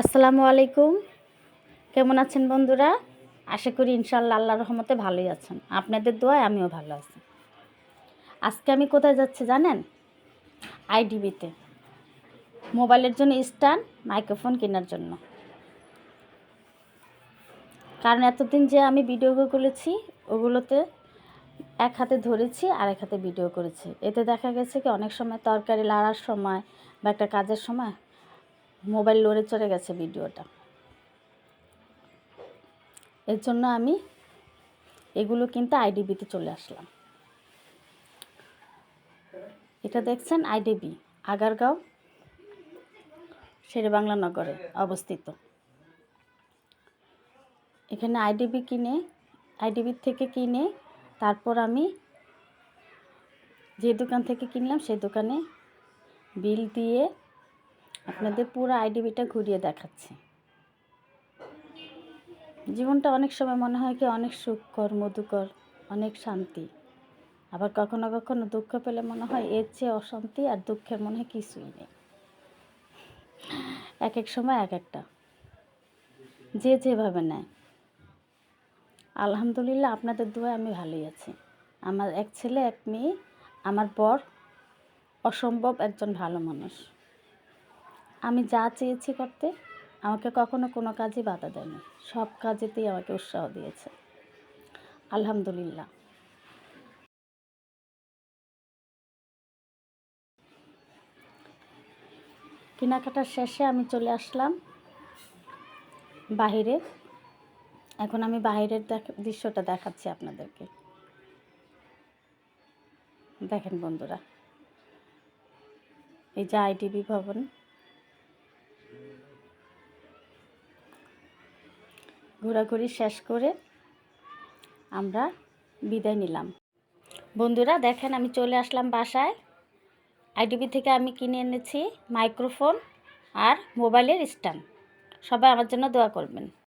আসসালামু আলাইকুম। কেমন আছেন বন্ধুরা? আশা করি ইনশাল্লাহ আল্লাহ রহমতে ভালোই আছেন। আপনাদের দোয়ায় আমিও ভালো আছি। আজকে আমি কোথায় যাচ্ছি জানেন? আইডিবিতে মোবাইলের জন্য স্ট্যান্ড, মাইক্রোফোন কেনার জন্য। কারণ এতদিন যে আমি ভিডিও করেছি, ওগুলোতে এক হাতে ধরেছি আর এক হাতে ভিডিও করেছি। এতে দেখা গেছে কি অনেক সময় তরকারি লাড়ার সময় বা একটা কাজের সময় মোবাইল লড়ে চড়ে গেছে ভিডিওটা। এর জন্য আমি এগুলো কিনতে আইডিবিতে চলে আসলাম। এটা দেখছেন আইডিবি, আগারগাঁও শেরে বাংলা নগরে অবস্থিত। এখানে আইডিবি কিনে আইডিবির থেকে কিনে, তারপর আমি যে দোকান থেকে কিনলাম সেই দোকানে বিল দিয়ে আপনাদের পুরো আইডিবিটা ঘুরিয়ে দেখাচ্ছি। জীবনটা অনেক সময় মনে হয় কি অনেক সুখকর মধুকর, অনেক শান্তি। আবার কখনো কখনো দুঃখ পেলে মনে হয় এর চেয়ে অশান্তি আর দুঃখের মনে হয় কিছুই নেই। এক এক সময় এক একটা যে যেভাবে নেয়। আলহামদুলিল্লাহ আপনাদের দোয়ায় আমি ভালোই আছি। আমার এক ছেলে, এক মেয়ে, আমার বর অসম্ভব একজন ভালো মানুষ। আমি যা চেয়েছি করতে, আমাকে কখনো কোনো কাজে বাধা দেয়নি। সব কাজেতেই আমাকে উৎসাহ দিয়েছে। আলহামদুলিল্লাহ। কেনাকাটার শেষে আমি চলে আসলাম বাহিরে। এখন আমি বাহিরের দেখ- দৃশ্যটা দেখাচ্ছি আপনাদেরকে। দেখেন বন্ধুরা, এই যে আইটিবি ভবন। ঘোরাঘুরি শেষ করে আমরা বিদায় নিলাম। বন্ধুরা, দেখেন আমি চলে আসলাম বাসায়। আইডিবি থেকে আমি কিনে এনেছি মাইক্রোফোন আর মোবাইলের স্ট্যান্ড সবাই আমার জন্য দোয়া করবেন।